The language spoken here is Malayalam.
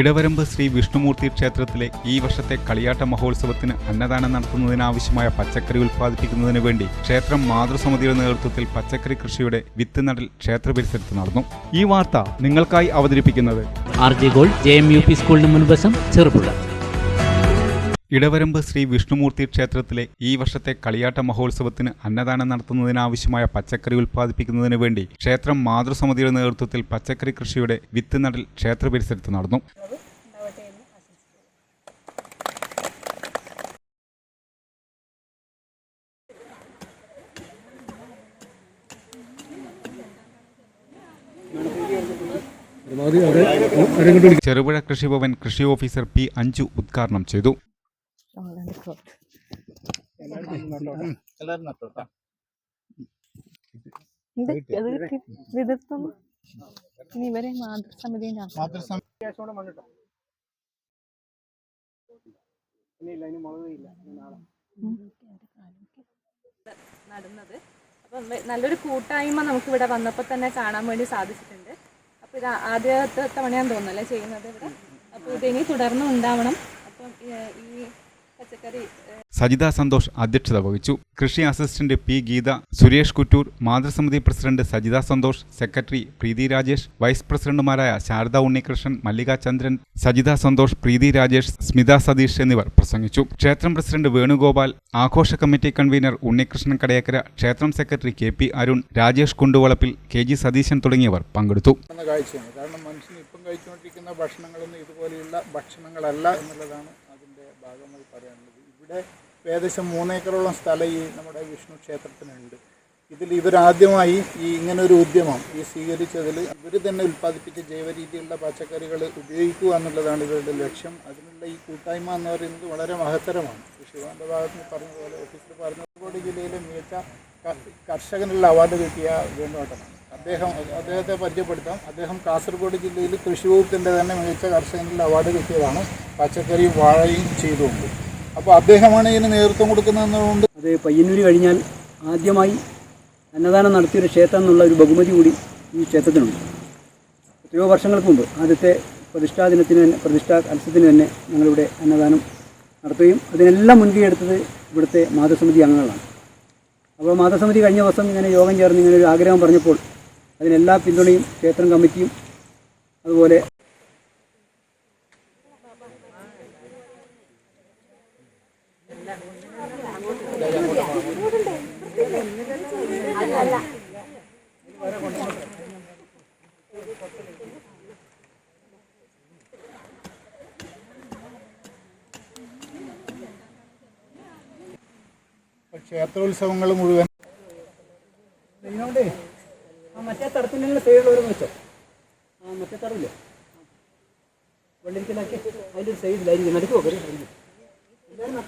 ഇടവരമ്പ് ശ്രീ വിഷ്ണുമൂർത്തി ക്ഷേത്രത്തിലെ ഈ വർഷത്തെ കളിയാട്ട മഹോത്സവത്തിന് അന്നദാനം നടത്തുന്നതിനാവശ്യമായ പച്ചക്കറി ഉൽപ്പാദിപ്പിക്കുന്നതിന് വേണ്ടി ക്ഷേത്രം മാതൃസമിതിയുടെ നേതൃത്വത്തിൽ പച്ചക്കറി കൃഷിയുടെ വിത്ത് നടൽ ക്ഷേത്ര പരിസരത്ത് നടന്നു. ഈ വാർത്ത നിങ്ങൾക്കായി അവതരിപ്പിക്കുന്നത് R G gold J M U P സ്കൂളിന് മുൻവശം ചെറുപുഴ. ഇടവരമ്പ് ശ്രീ വിഷ്ണുമൂർത്തി ക്ഷേത്രത്തിലെ ഈ വർഷത്തെ കളിയാട്ട മഹോത്സവത്തിന് അന്നദാനം നടത്തുന്നതിനാവശ്യമായ പച്ചക്കറി ഉൽപ്പാദിപ്പിക്കുന്നതിന് വേണ്ടി ക്ഷേത്രം മാതൃസമിതിയുടെ നേതൃത്വത്തിൽ പച്ചക്കറി കൃഷിയുടെ വിത്ത് നടൽ ക്ഷേത്ര പരിസരത്ത് നടന്നു. ചെറുപുഴ കൃഷിഭവൻ കൃഷി ഓഫീസർ പി അഞ്ചു ഉദ്ഘാടനം ചെയ്തു. ഇത് അത് കിട്ടി വിതർത്തൊന്നും ഇനി ഇവരെ മാതൃസമിതിയിൽ നടന്നത്. അപ്പം നല്ലൊരു കൂട്ടായ്മ നമുക്ക് ഇവിടെ വന്നപ്പോൾ തന്നെ കാണാൻ വേണ്ടി സാധിച്ചിട്ടുണ്ട്. അപ്പോൾ ഇത് ആദ്യത്തെ തവണയാന്ന് തോന്നുന്നല്ലേ ചെയ്യുന്നത് ഇവിടെ? അപ്പോൾ ഇതിനി തുടർന്നും ഉണ്ടാവണം. അപ്പം ഈ പച്ചക്കറി സജിത സന്തോഷ് അധ്യക്ഷത വഹിച്ചു. കൃഷി assistant P Geetha Suresh Kuttoor മാതൃസമിതി president Sajitha Santhosh secretary Preethi Rajesh vice പ്രസിഡന്റുമാരായ ശാരദ ഉണ്ണികൃഷ്ണൻ മല്ലിക ചന്ദ്രൻ സജിത സന്തോഷ് പ്രീതി രാജേഷ് സ്മിത സതീഷ് എന്നിവർ പ്രസംഗിച്ചു. ക്ഷേത്രം പ്രസിഡന്റ് വേണുഗോപാൽ ആഘോഷ കമ്മിറ്റി കൺവീനർ ഉണ്ണികൃഷ്ണൻ കടയക്കര ക്ഷേത്രം secretary K P Arun Rajesh Kunduvalappil K G Satheesan തുടങ്ങിയവർ പങ്കെടുത്തു. കാഴ്ചയാണ്. കാരണം മനുഷ്യൻ ഇപ്പം കഴിച്ചുകൊണ്ടിരിക്കുന്ന ഭക്ഷണങ്ങളൊന്നും ഇതുപോലെയുള്ള ഭക്ഷണങ്ങളല്ല എന്നുള്ളതാണ് പറയാനുള്ളത്. ഇവിടെ ഏകദേശം മൂന്നേക്കറോളം സ്ഥലം ഈ നമ്മുടെ വിഷ്ണു ക്ഷേത്രത്തിനുണ്ട്. ഇതിൽ ഇവരാദ്യമായി ഈ ഒരു ഉദ്യമം ഈ സ്വീകരിച്ചതിൽ ഇവർ തന്നെ ഉൽപ്പാദിപ്പിച്ച ജൈവ രീതിയിലുള്ള പച്ചക്കറികൾ ഉപയോഗിക്കുക എന്നുള്ളതാണ് ഇവരുടെ ലക്ഷ്യം. അതിനുള്ള ഈ കൂട്ടായ്മ എന്ന് പറയുന്നത് വളരെ മഹത്തരമാണ്. ശിവാന്റെ ഭാഗത്ത് പറഞ്ഞതുപോലെ ഓഫീസിൽ പറഞ്ഞതുപോലെ ജില്ലയിലെ മികച്ച കർഷകനുള്ള അവാർഡ് കിട്ടിയ വേണ്ടോട്ടമാണ് അദ്ദേഹം അദ്ദേഹത്തെ പരിചയപ്പെടുത്താം. അദ്ദേഹം കാസർഗോഡ് ജില്ലയിൽ കൃഷി വകുപ്പിന്റെ തന്നെ മികച്ച കർഷകനുള്ള അവാർഡ് കിട്ടിയതാണ്. പച്ചക്കറിയും വാഴയും ചെയ്തുകൊണ്ട്. അപ്പോൾ അദ്ദേഹമാണ് ഇതിന് നേതൃത്വം കൊടുക്കുന്നതെന്നുകൊണ്ട് അത് പയ്യന്നൂർ കഴിഞ്ഞാൽ ആദ്യമായി അന്നദാനം നടത്തിയൊരു ക്ഷേത്രം എന്നുള്ള ഒരു ബഹുമതി കൂടി ഈ ക്ഷേത്രത്തിനുണ്ട്. എത്രയോ വർഷങ്ങൾക്ക് മുമ്പ് ആദ്യത്തെ പ്രതിഷ്ഠാ ദിനത്തിന് തന്നെ പ്രതിഷ്ഠാ കലസത്തിന് തന്നെ ഞങ്ങളിവിടെ അന്നദാനം നടത്തുകയും അതിനെല്ലാം മുൻകൈ എടുത്തത് ഇവിടുത്തെ മാതൃസമിതി അംഗങ്ങളാണ്. അപ്പോൾ മാതൃസമിതി കഴിഞ്ഞ ദിവസം ഇങ്ങനെ യോഗം ചേർന്ന് ഇങ്ങനെ ഒരു ആഗ്രഹം പറഞ്ഞപ്പോൾ അതിനെല്ലാ പിന്തുണയും ക്ഷേത്രം കമ്മിറ്റിയും അതുപോലെ ക്ഷേത്രോത്സവങ്ങൾ മുഴുവൻ. ഇതിനോട് ആ മറ്റേ തടത്തിനുള്ള ഒരു വെച്ചോ. ആ മറ്റേ തടവില്ലേ? വെള്ളിരിക്കലാക്കി അതിന്റെ ഒരു സൈഡിലായിരിക്കും. നടുക്കോ